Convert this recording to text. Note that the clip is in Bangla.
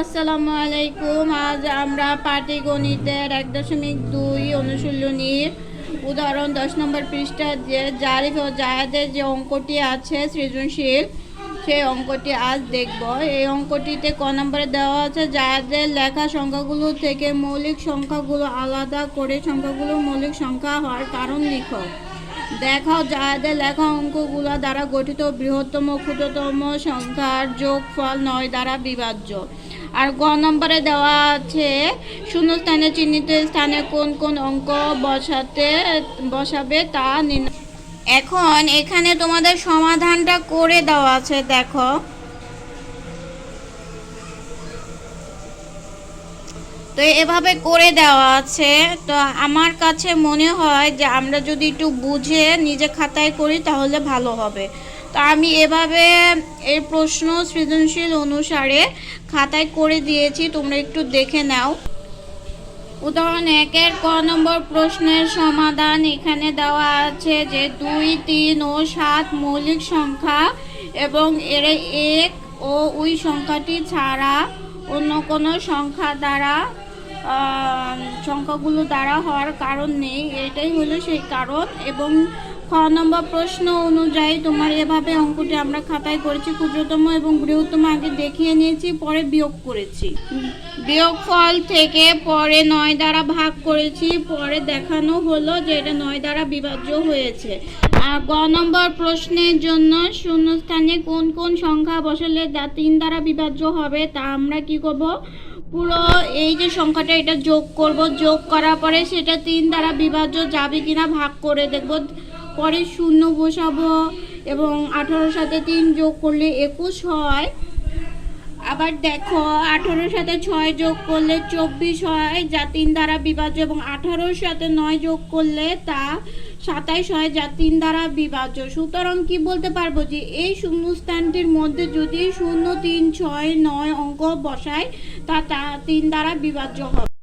আসসালামু আলাইকুম। আজ আমরা পাটিগণিতের এক দশমিক দুই অনুশীলনীর উদাহরণ দশ নম্বর পৃষ্ঠা যে জারিফ ও জায়েদের যে অঙ্কটি আছে সৃজনশীল, সেই অঙ্কটি আজ দেখব। এই অঙ্কটিতে ক নম্বরে দেওয়া আছে, জায়েদের লেখা সংখ্যাগুলো থেকে মৌলিক সংখ্যাগুলো আলাদা করে সংখ্যাগুলো মৌলিক সংখ্যা হওয়ার কারণ লিখো। দেখাও যাদের লেখা অঙ্কগুলো দ্বারা গঠিত বৃহত্তম ক্ষুদ্রতম সংখ্যার যোগফল নয় দ্বারা বিভাজ্য। আর গ নম্বরে দেওয়া আছে, শূন্যস্থানে চিহ্নিত স্থানে কোন কোন অঙ্ক বসাতে, বসাবে তা নির্ণয় এখন এখানে তোমাদের সমাধানটা করে দেওয়া আছে, দেখো। তো এভাবে করে দেওয়া আছে। তো আমার কাছে মনে হয় যে আমরা যদি একটু বুঝে নিজে খাতায় করি তাহলে ভালো হবে। তো আমি এভাবে এই প্রশ্ন সৃজনশীল অনুসারে খাতায় করে দিয়েছি, তোমরা একটু দেখে নাও। উদাহরণ একের ক নম্বর প্রশ্নের সমাধান এখানে দেওয়া আছে যে দুই, তিন ও সাত মৌলিক সংখ্যা এবং এর এক ও ওই সংখ্যাটি ছাড়া অন্য কোনো সংখ্যা দ্বারা সংখ্যাগুলো দ্বারা হওয়ার কারণ নেই। এটাই হলো সেই কারণ এবং খ নম্বর প্রশ্ন অনুযায়ী তোমার এভাবে অঙ্কটি আমরা খাতায় করেছি ক্ষুদ্রতম এবং বৃহত্তম আগে দেখিয়ে নিয়েছি, পরে বিয়োগ করেছি। বিয়োগফল থেকে পরে নয় দ্বারা ভাগ করেছি, পরে দেখানো হলো যে এটা নয় দ্বারা বিভাজ্য হয়েছে। আর গ নম্বর প্রশ্নের জন্য শূন্যস্থানে কোন কোন সংখ্যা বসালে দা- তিন দ্বারা বিভাজ্য হবে তা আমরা কি করব? পুরো এই যে সংখ্যাটা এটা যোগ করব, যোগ করার পরে সেটা তিন দ্বারা বিভাজ্য যাবে কিনা ভাগ করে দেখব। পরে শূন্য বসাবো এবং আঠারোর সাথে তিন যোগ করলে একুশ হয়। আবার দেখো আঠারোর সাথে ছয় যোগ করলে চব্বিশ হয়, যা তিন দ্বারা বিভাজ্য এবং আঠারোর সাথে নয় যোগ করলে তা সাতাইশ হয়, যা তিন দ্বারা বিভাজ্য। সুতরাং কি বলতে পারব যে, এই শূন্যস্থানটির মধ্যে যদি শূন্য, তিন, ছয়, নয় অঙ্ক বসায় তা তা তিন দ্বারা বিভাজ্য হবে।